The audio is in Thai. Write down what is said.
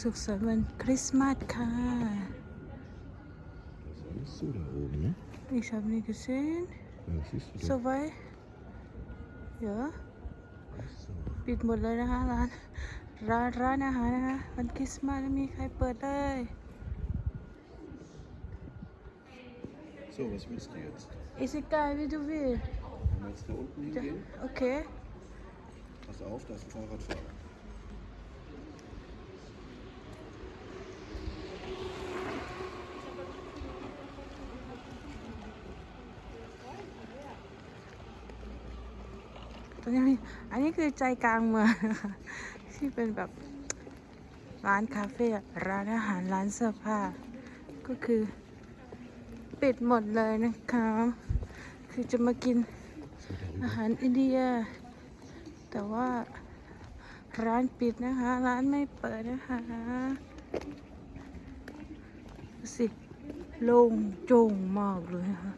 สุขสันต์วันคริสต์มาสค่ะ Was siehst du da oben, ne? Ich habe nie gesehen. Ja, was siehst du da? So weit. Ja. So. ปิดหมดเลยนะคะร้าน ร้านร้านอาหารนะคะวันคริสต์มาสไม่มีใครเปิดเลย so, was willst du jetzt? Ist egal, wie du willst. Wollen wir jetzt da unten hingehen? Okay. Pass auf, da ist ein Fahrradfahrer. รงนี้มีอันนี้คือใจกลางเมืองนะคะที่เป็นแบบร้านคาเฟ่ร้านอาหารร้านเสื้อผ้า ก็คือปิดหมดเลยนะคะคือจะมากินอาหารอินเดีย แต่ว่าร้านปิดนะคะ ร้านไม่เปิดนะคะสิโล่งโจงมากเลยนะคะ